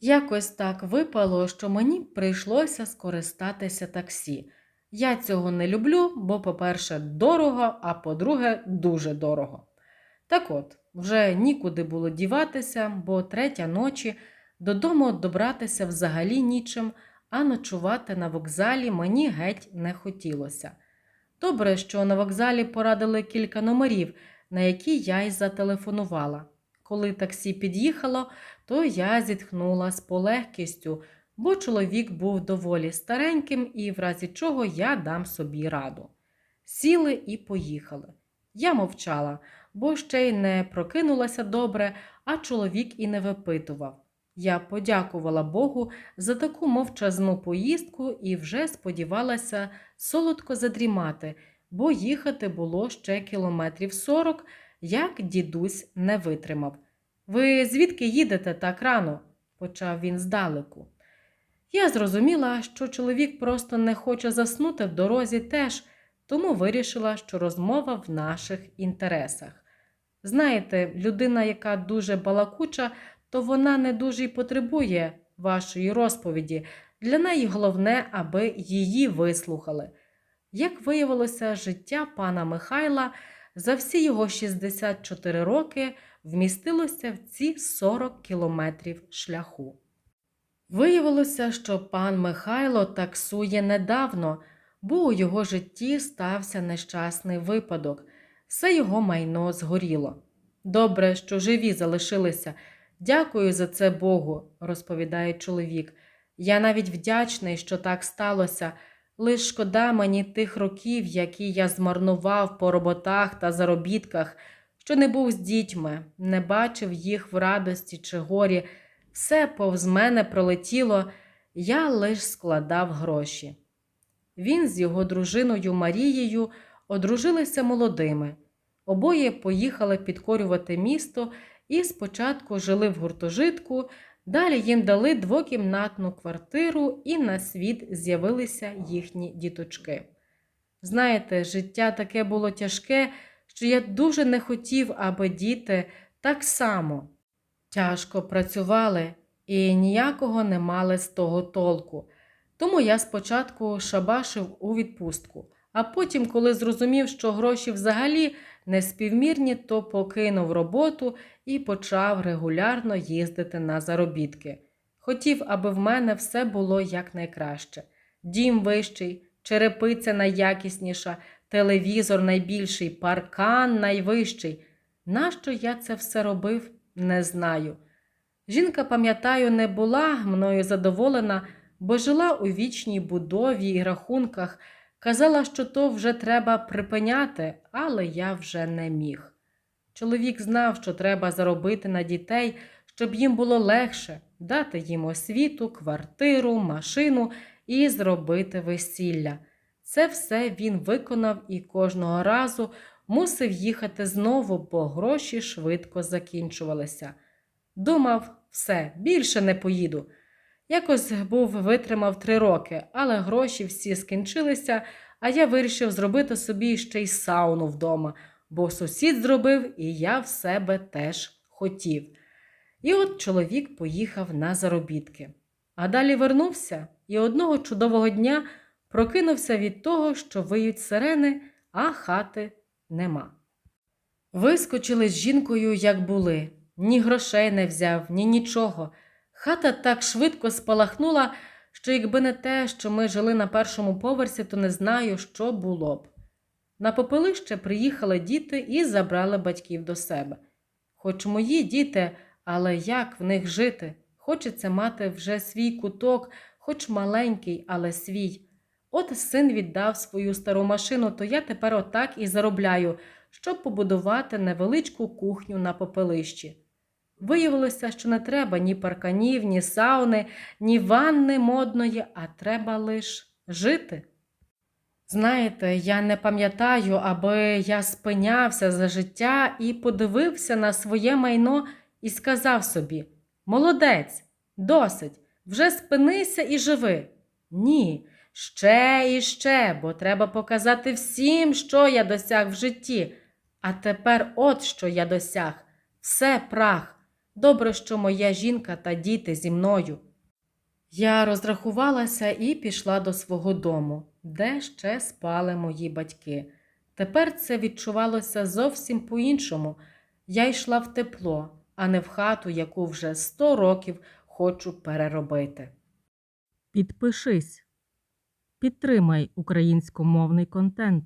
Якось так випало, що мені прийшлося скористатися таксі. Я цього не люблю, бо, по-перше, дорого, а по-друге, дуже дорого. Так от, вже нікуди було діватися, бо третя ночі додому добратися взагалі нічим, а ночувати на вокзалі мені геть не хотілося. Добре, що на вокзалі порадили кілька номерів, на які я й зателефонувала. Коли таксі під'їхало, то я зітхнула з полегкістю, бо чоловік був доволі стареньким і в разі чого я дам собі раду. Сіли і поїхали. Я мовчала, бо ще й не прокинулася добре, а чоловік і не випитував. Я подякувала Богу за таку мовчазну поїздку і вже сподівалася солодко задрімати, бо їхати було ще кілометрів сорок, як дідусь не витримав. Ви звідки їдете так рано? почав він здалеку. Я зрозуміла, що чоловік просто не хоче заснути в дорозі теж, тому вирішила, що розмова в наших інтересах. Знаєте, людина, яка дуже балакуча, то вона не дуже й потребує вашої розповіді. Для неї головне, аби її вислухали. Як виявилося, життя пана Михайла за всі його 64 роки вмістилося в ці 40 кілометрів шляху. Виявилося, що пан Михайло таксує недавно, бо у його житті стався нещасний випадок, все його майно згоріло. Добре, що живі залишилися. Дякую за це Богу, розповідає чоловік. Я навіть вдячний, що так сталося. Лиш шкода мені тих років, які я змарнував по роботах та заробітках, що не був з дітьми, не бачив їх в радості чи горі. Все повз мене пролетіло, я лиш складав гроші. Він з його дружиною Марією одружилися молодими. Обоє поїхали підкорювати місто і спочатку жили в гуртожитку, далі їм дали двокімнатну квартиру, і на світ з'явилися їхні діточки. Знаєте, життя таке було тяжке, що я дуже не хотів, аби діти так само тяжко працювали і ніякого не мали з того толку. Тому я спочатку шабашив у відпустку, а потім, коли зрозумів, що гроші взагалі не співмірні, то покинув роботу і почав регулярно їздити на заробітки. Хотів, аби в мене все було якнайкраще. Дім вищий, черепиця найякісніша, телевізор найбільший, паркан найвищий. Нащо я це все робив, не знаю. Жінка, пам'ятаю, не була мною задоволена, бо жила у вічній будові і рахунках, казала, що то вже треба припиняти, але я вже не міг. Чоловік знав, що треба заробити на дітей, щоб їм було легше дати їм освіту, квартиру, машину і зробити весілля. Це все він виконав і кожного разу мусив їхати знову, бо гроші швидко закінчувалися. Думав, все, більше не поїду. Якось був витримав три роки, але гроші всі скінчилися, а я вирішив зробити собі ще й сауну вдома, бо сусід зробив, і я в себе теж хотів. І от чоловік поїхав на заробітки. А далі вернувся і одного чудового дня прокинувся від того, що виють сирени, а хати нема. Вискочили з жінкою, як були, ні грошей не взяв, ні нічого. Хата так швидко спалахнула, що якби не те, що ми жили на першому поверсі, то не знаю, що було б. На попелище приїхали діти і забрали батьків до себе. Хоч мої діти, але як в них жити? Хочеться мати вже свій куток, хоч маленький, але свій. От син віддав свою стару машину, то я тепер отак і заробляю, щоб побудувати невеличку кухню на попелищі. Виявилося, що не треба ні парканів, ні сауни, ні ванни модної, а треба лише жити. Знаєте, я не пам'ятаю, аби я спинявся за життя і подивився на своє майно і сказав собі: Молодець, досить, вже спинися і живи. Ні, ще і ще, бо треба показати всім, що я досяг в житті. А тепер от що я досяг все прах. Добре, що моя жінка та діти зі мною. Я розрахувалася і пішла до свого дому, де ще спали мої батьки. Тепер це відчувалося зовсім по-іншому. Я йшла в тепло, а не в хату, яку вже сто років хочу переробити. Підпишись, підтримай українськомовний контент.